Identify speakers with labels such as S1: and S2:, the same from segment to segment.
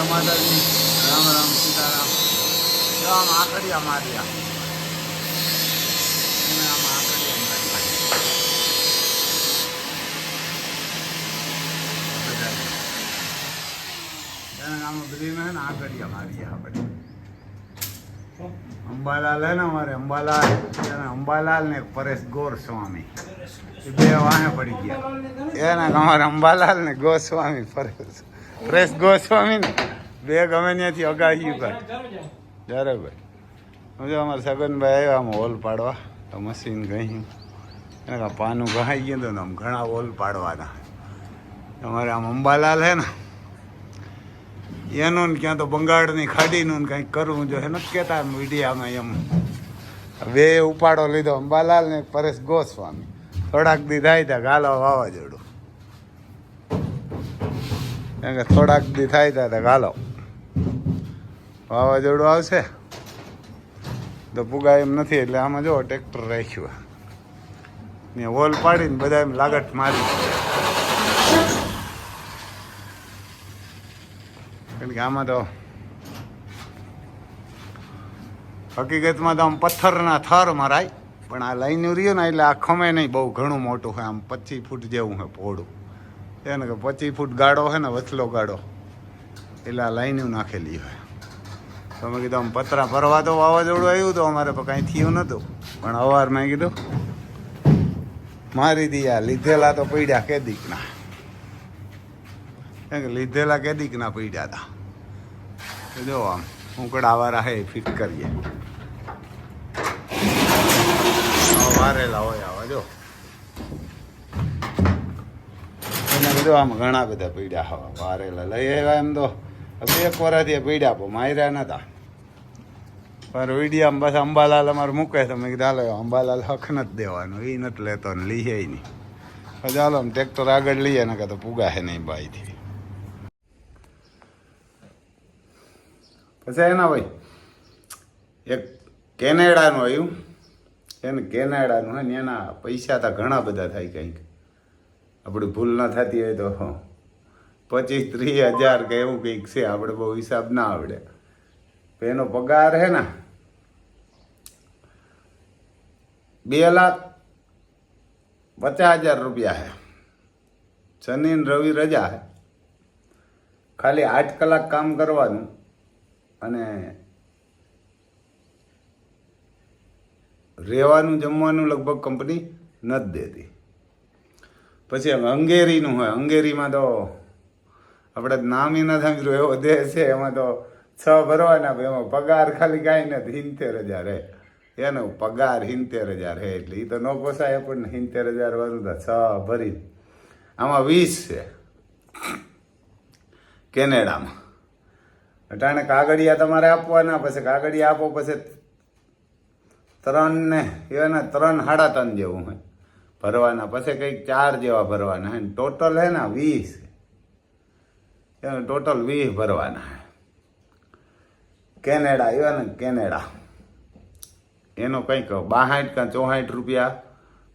S1: જય માતાજી. રામ રામ સીતારામ. જો આકડિયા આપણે. અંબાલાલ હે ને અંબાલાલ. અંબાલાલ ને પરેશ ગોર સ્વામી. એ બે વાહે પડી ગયા. એના અમારે અંબાલાલ ને ગોસ્વામી પરેશ. પરેશ ગોસ્વામી ને બે ગમે ત્યાંથી અગાહ્યું કાઢ બરાબર હવે અમારે સગનભાઈ આવ્યા, આમ હોલ પાડવા. તો મશીન ગઈ એને પાનું ગહાઈ ગયું તો આમ ઘણા હોલ પાડવાના. અમારે આમ અંબાલાલ હે ને, એનું ને ક્યાં તો બંગાળની ખાડીનું ને કંઈક કરવું જો જોઈએ નથી કહેતા મીડિયામાં એમ. બે ઉપાડો લીધો અંબાલાલ ને પરેશ ગોસ્વામી. થોડાક દી થાય ત્યાં ગાલો વાવાઝોડું. કે થોડાક દી થાય ત્યાં ગાલો વાવાઝોડું આવશે. તો પુગા એમ નથી, એટલે આમાં જો ટ્રેક્ટર રાખ્યું. ને હોલ પાડીને બધા એમ લાગટ મારી. કારણ કે આમાં તો હકીકતમાં તો આમ પથ્થરના થર મરાય, પણ આ લાઈન રહ્યો ને એટલે આ ખમે નહીં, બહુ ઘણું મોટું હોય, આમ પચીસ ફૂટ જેવું હોય પહોળું એને કે પચીસ ફૂટ ગાડો છે ને વચલો ગાડો એટલે આ લાઈનું નાખેલી હોય. તો મેં કીધું, આમ પતરા ભરવા તો વાવાઝોડું આવ્યું તો અમારે તો કાંઈ થયું નહોતું. પણ અવાર મેં કીધું, મારી દિયા લીધેલા તો પીડ્યા કેદીકના. કે લીધેલા કેદીકના પીડ્યા હતા જો આમ ઉકડાવાળા હે, ફિટ કરીએ. વારેલા હોય આવા, જો. એને કીધું આમ ઘણા બધા પીડ્યા હવા. વારેલા લઈ આવ્યા એમ તો. બે એક વરાથી પીડ્યા પણ માર્યા નતા. પર વિડીયામાં બસ અંબાલાલ અમારે મૂકે તો મેં કીધું, હાલો અંબાલાલ હક નથી દેવાનો. એ નથી લેતો ને લઈએ નહીં. પછી ચાલો, આમ ટ્રેક્ટર આગળ લઈએ ને તો પુગાશે નહીં બાઈથી. પછી એના ભાઈ, એક કેનેડાનું આવ્યું. એને કેનેડાનું હોય ને એના પૈસા તો ઘણા બધા થાય કંઈક. આપણી ભૂલ ન થતી હોય તો. પચીસ ત્રીસ હજાર કે એવું કંઈક છે, આપણે બહુ હિસાબ ના આવડે. એનો પગાર હે ને, બે લાખ પચાસ હજાર રૂપિયા હે. શનિ રવિ રજા હે. ખાલી આઠ કલાક કામ કરવાનું અને રહેવાનું, જમવાનું લગભગ કંપની નથી દેતી. પછી હવે હંગેરીનું હોય હંગેરીમાં તો આપણે નામી ન સાંભળ્યું, એવો દેશ છે, એમાં તો છ ભરવાના એમાં પગાર ખાલી કાંઈ નથી, હિંતેર હજાર હે. એનો પગાર હિંતેર હજાર હે, એટલે એ તો ન પોસાય આપણને, હિંતેર હજાર વાળું તો છ ભરી. આમાં વીસ છે. કેનેડામાં. અટાણે કાગળિયા તમારે આપવાના, પછી કાગળિયા આપો, પછી ત્રણ ને એના ત્રણ સાડા ત્રણ જેવું હોય. ભરવાના. પછી કંઈક ચાર જેવા ભરવાના હે ટોટલ હે ને વીસ. ટોટલ વીસ ભરવાના હે. કેનેડા એવા ને કેનેડા. એનો કંઈક બાસાઠ કાં ચોસાઠ રૂપિયા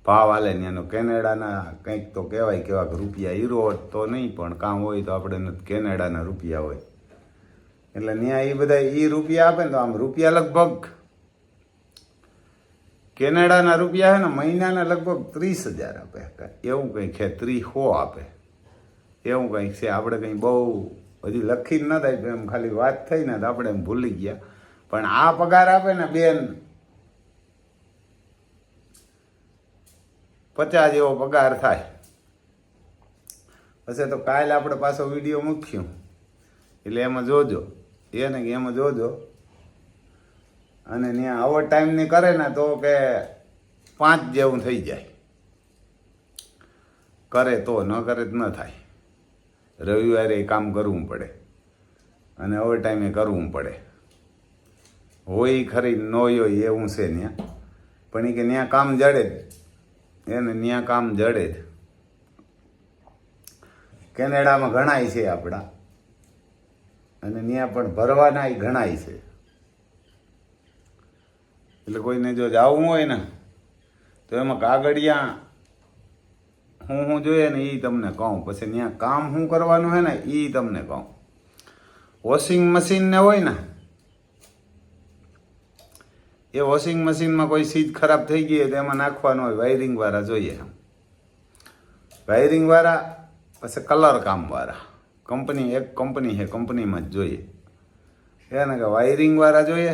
S1: ભાવ આલે ને એનો. કેનેડાના કંઈક તો કહેવાય કેવાક રૂપિયા. હીરો તો નહીં પણ કામ હોય તો આપણે કેનેડાના રૂપિયા હોય. એટલે ત્યાં એ બધા એ રૂપિયા આપે ને તો આમ રૂપિયા લગભગ કેનેડાના રૂપિયા છે ને મહિનાના લગભગ ત્રીસ હજાર આપે. એવું કંઈક છે? ત્રીસ આપે. એવું કંઈક છે? આપણે કંઈ બહુ હજી લખી જ ન થાય એમ ખાલી વાત થઈ ને તો આપણે એમ ભૂલી ગયા. પણ આ પગાર આપે ને બેન, પચાસ જેવો પગાર થાય. પછી તો કાલે આપણે પાછો વીડિયો મૂક્યું. એટલે એમાં જોજો. એને કે એમાં જોજો. અને ત્યાં ઓવર ટાઈમની કરે ને તો કે પાંચ જેવું થઈ જાય. કરે તો, ન કરે તો ન થાય. રવિવારે કામ કરવું પડે. અને ઓવર ટાઈમે કરવું પડે. હોય ખરી, ન હોય એવું છે ત્યાં. પણ એ કે ત્યાં કામ જડે જ. એને ત્યાં કામ જડે જ. કેનેડામાં ઘણાય છે આપણા. અને ત્યાં પણ ભરવાના ઘણાય છે. એટલે કોઈને જો જવું હોય ને, તો એમાં કાગળિયા હું હું જોઈએ ને એ તમને કહું. પછી ત્યાં કામ શું કરવાનું છે ને એ તમને કહું. વોશિંગ મશીન ને હોય ને, એ વોશિંગ મશીનમાં કોઈ ચીજ ખરાબ થઈ ગઈ હોય તો એમાં નાખવાનું હોય વાયરિંગ વાળા જોઈએ વાયરિંગ વાળા, પછી કલર કામ વાળા. કંપની એક કંપની છે કંપનીમાં જ જોઈએ. એને કે વાયરિંગ વાળા જોઈએ.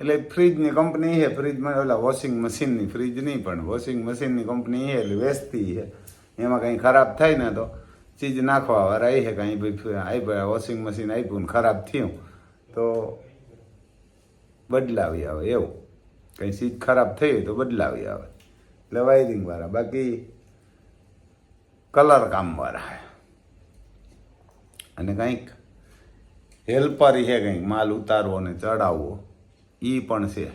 S1: એટલે ફ્રીજની કંપની છે, ફ્રીજમાં ઓલા વોશિંગ મશીનની ફ્રીજ નહીં, પણ વોશિંગ મશીનની કંપની છે, એટલે વેચતી છે. એમાં કંઈ ખરાબ થાય ને તો ચીજ નાખવા વાળા એ છે, કંઈ ભાઈ આપ્યા વોશિંગ મશીન આપ્યું ને ખરાબ થયું, તો બદલાવી આવે એવું. કંઈ ચીજ ખરાબ થઈ હોય તો બદલાવી આવે. એટલે વાયરિંગવાળા બાકી કલર કામવાળા અને કંઈક હેલ્પર છે કંઈક, માલ ઉતારવો ને ચડાવવો એ પણ છે.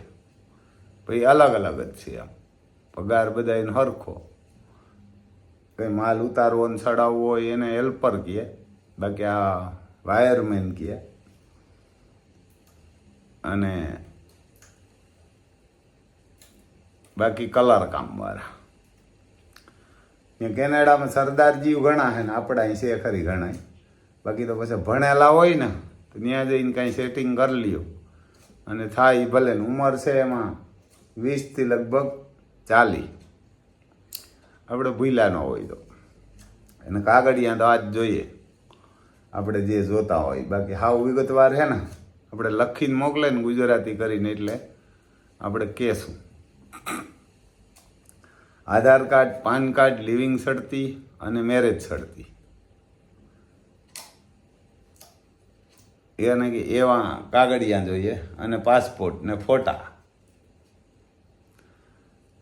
S1: પછી અલગ અલગ જ છે આમ. પગાર બધાને હરખો. કંઈ માલ ઉતારવો ને ચડાવવો હોય એને હેલ્પર કહે. બાકી આ વાયરમેન કહે. અને બાકી કલર કામવાળા કેનેડામાં સરદારજી ઘણા છે ને આપણા અહીં છે ખરી ઘણા બાકી તો પછી ભણેલા હોય ને, તો ત્યાં જઈને કાંઈ સેટિંગ કરી લ્યો. અને થાય એ ભલે ઉંમર છે એમાં વીસથી લગભગ ચાલી આપણે ભૂલા ન હોય તો. એને કાગળિયા તો આજ જોઈએ. આપણે જે જોતા હોય. બાકી હાવ વિગતવાર છે ને. આપણે લખીને મોકલે ને ગુજરાતી કરીને એટલે આપણે કહેશું. Aadhaar card, PAN card, living સડતી અને મેરેજ સડતી એને કે એવા કાગળિયા જોઈએ અને પાસપોર્ટ ને ફોટા.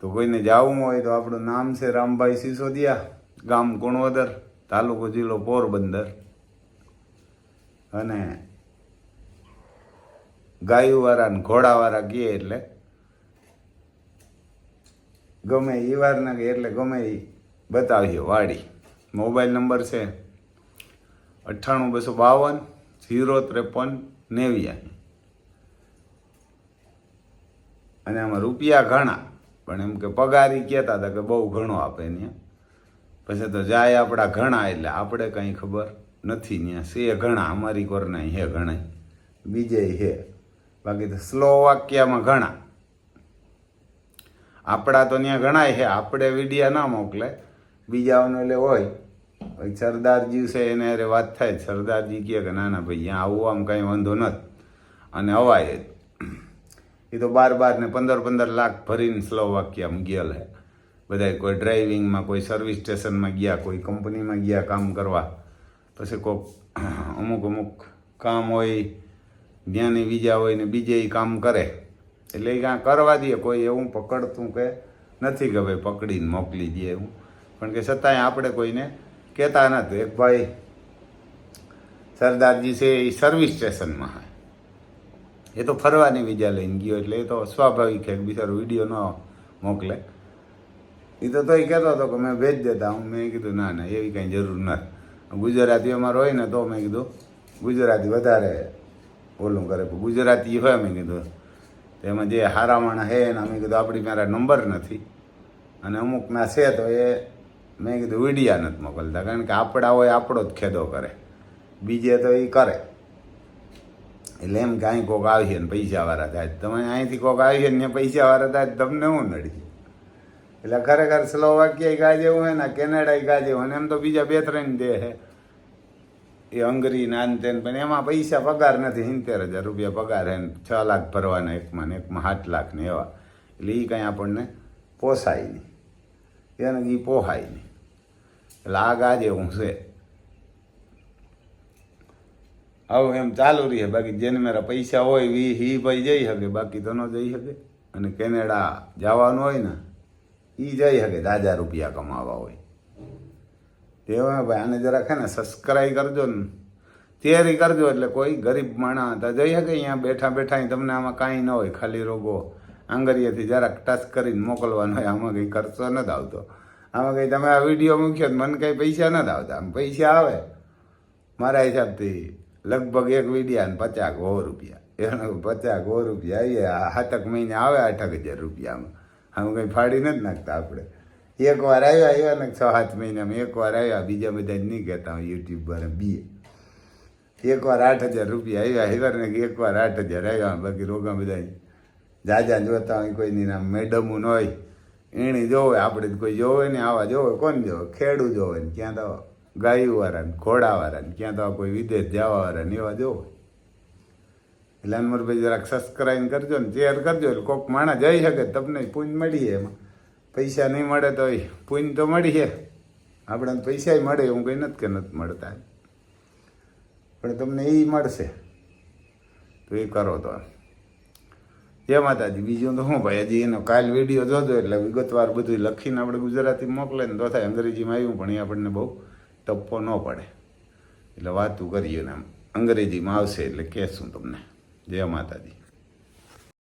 S1: તો કોઈને જવું હોય તો આપણું નામ છે રામભાઈ સિસોદિયા, ગામ કુણવદર તાલુકો જિલ્લો પોરબંદર. અને ગાયુવાળા ને ઘોડાવાળા કહે એટલે ગમે એ વારના કે એટલે ગમે એ બતાવીએ વાડી. મોબાઈલ નંબર છે અઠ્ઠાણું બસો બાવન ઝીરો ત્રેપન નેવ્યાસી અને આમાં રૂપિયા ઘણા. પણ એમ કે પગારી કહેતા હતા કે બહુ ઘણો આપે ત્યાં પછી તો જાય આપણા ઘણા એટલે આપણે કંઈ ખબર નથી ત્યાં સે ઘણા, અમારી કોરના હે ઘણા. બીજે હે. બાકી તો સ્લોવાક્યામાં ઘણા. આપણા તો ત્યાં ઘણાય છે આપણે વિડિયા ના મોકલે બીજાઓને એટલે હોય. પછી સરદારજી છે એને અરે વાત થાય, સરદારજી કહે કે, ના ના, ભાઈ, અહીંયા આવું આમ કાંઈ વાંધો નથી. અને અવાય જ. એ તો બાર બાર ને પંદર પંદર લાખ ભરીને સ્લોવાક્યામાં ગયેલ હે બધા કોઈ ડ્રાઇવિંગમાં, કોઈ સર્વિસ સ્ટેશનમાં ગયા, કોઈ કંપનીમાં ગયા કામ કરવા. પછી કોઈક અમુક અમુક કામ હોય જ્ઞાની બીજા હોય ને બીજે કામ કરે. એટલે એ કાં કરવા દે, કોઈ એવું પકડતું કે નથી કે ભાઈ પકડીને મોકલી દે એવું. પણ કે છતાંય આપણે કોઈને કહેતા નથી એક ભાઈ, સરદારજી છે, એ સર્વિસ સ્ટેશનમાં હોય એ તો ફરવાની વિજા લઈને ગયો એટલે એ તો સ્વાભાવિક છે બિચારો વીડિયો ન મોકલે. એ તો તોય કહેતો હતો કે મેં ભેજ દેતા હું. મેં કીધું, ના ના, એવી કાંઈ જરૂર નથી. ગુજરાતી અમારો હોય ને તો મેં કીધું, ગુજરાતી વધારે ઓલું કરે. ગુજરાતી હોય, મેં કીધું. તેમાં જે હારા માણા હે એના મેં કીધું, આપણી મારા નંબર નથી. અને અમુકના છે તો એ મેં કીધું, વિડિયા નથી મોકલતા. કારણ કે આપણા હોય, આપણો જ ખેદો કરે. બીજે તો એ કરે. એટલે એમ કે, અહીં કોક આવશે ને પૈસાવાળા થાય તમે અહીંથી કોક આવશે ને પૈસાવાળા થાય તમને હું નડી એટલે ખરેખર સ્લોવાકિયા ગા જેવું હોય ને કેનેડા ગાજે હોય ને, એમ તો બીજા બે ત્રણ દે છે એ હંગરી નાન તેન, પણ એમાં પૈસા પગાર નથી, સિત્તેર હજાર રૂપિયા પગાર હે છ લાખ ભરવાના એકમાં ને એકમાં સાત લાખ ને એવા. એટલે એ કંઈ આપણને પોસાય નહીં. એને એ પોહાય નહીં. એટલે આ ગા જેવું છે. હવે એમ ચાલુ રહીએ બાકી જેને મારા પૈસા હોય વી હી ભાઈ જઈ શકે, બાકી તો ન જઈ શકે. અને કેનેડા જવાનું હોય ને એ જઈ શકે હજાર રૂપિયા કમાવા હોય. તેવા ભાઈ, આને જરાક હે ને સબસ્ક્રાઈબ કરજો ને. તૈયારી કરજો એટલે કોઈ ગરીબ માણસ તો જઈ શકે અહીંયા બેઠા બેઠા તમને આમાં કાંઈ ન હોય, ખાલી રોગો. આંગળીએથી જરાક ટચ કરીને મોકલવાનો હોય, આમાં કંઈ ખર્ચો નથી આવતો. આમાં કંઈ તમે આ વીડિયો મૂક્યો મને કંઈ પૈસા નથી આવતા. પૈસા આવે. મારા હિસાબથી લગભગ એક વિડીયા પચાસ સો રૂપિયા. એનો પચાસ સો રૂપિયા? આવીએ સાતક મહિને આવે આઠક હજાર રૂપિયામાં. આમ કંઈ ફાડી નથી નાખતા આપણે. એક વાર આવ્યા આવ્યા ને છ સાત મહિનામાં એક વાર આવ્યા. બીજા બધા નહીં કહેતા યુટ્યુબ પર બીએ. એકવાર આઠ હજાર રૂપિયા આવ્યા હિવર ને એકવાર આઠ હજાર આવ્યા. બાકી રોગા બધા જાજા જોતા હોય, કોઈની નામ મેડમું ન હોય. એણી જોવે આપણે કોઈ જોવે ને આવા જોવે, કોણ જોવે? ખેડૂ જોવે ને ક્યાં તો ગાયું ને ઘોડા વાળા ને ક્યાં તો કોઈ વિદેશ જવા વાળા ને એવા જોવે. એટલે અનમરભાઈ જરાક સબસ્ક્રાઈબ કરજો ને શેર કરજો, એટલે કોઈક માણસ જઈ શકે તમને પૂંજ મળીએ એમાં. પૈસા નહીં મળે તો પૂંજ તો મળીએ આપણને પૈસા મળે, એવું કંઈ નથી કે નથી મળતા. પણ તમને એ મળશે. તો એ કરો તો. જય માતાજી, બીજું તો શું ભાઈ, હજી એનો કાલ વીડિયો જોજો એટલે વિગતવાર બધું લખીને આપણે ગુજરાતી મોકલે ને તો થાય. અંગ્રેજીમાં આવ્યું પણ એ આપણને બહુ ટપ્પો ન પડે. એટલે વાતું કરીએ ને આમ. અંગ્રેજીમાં આવશે એટલે કહેશું તમને. જય માતાજી.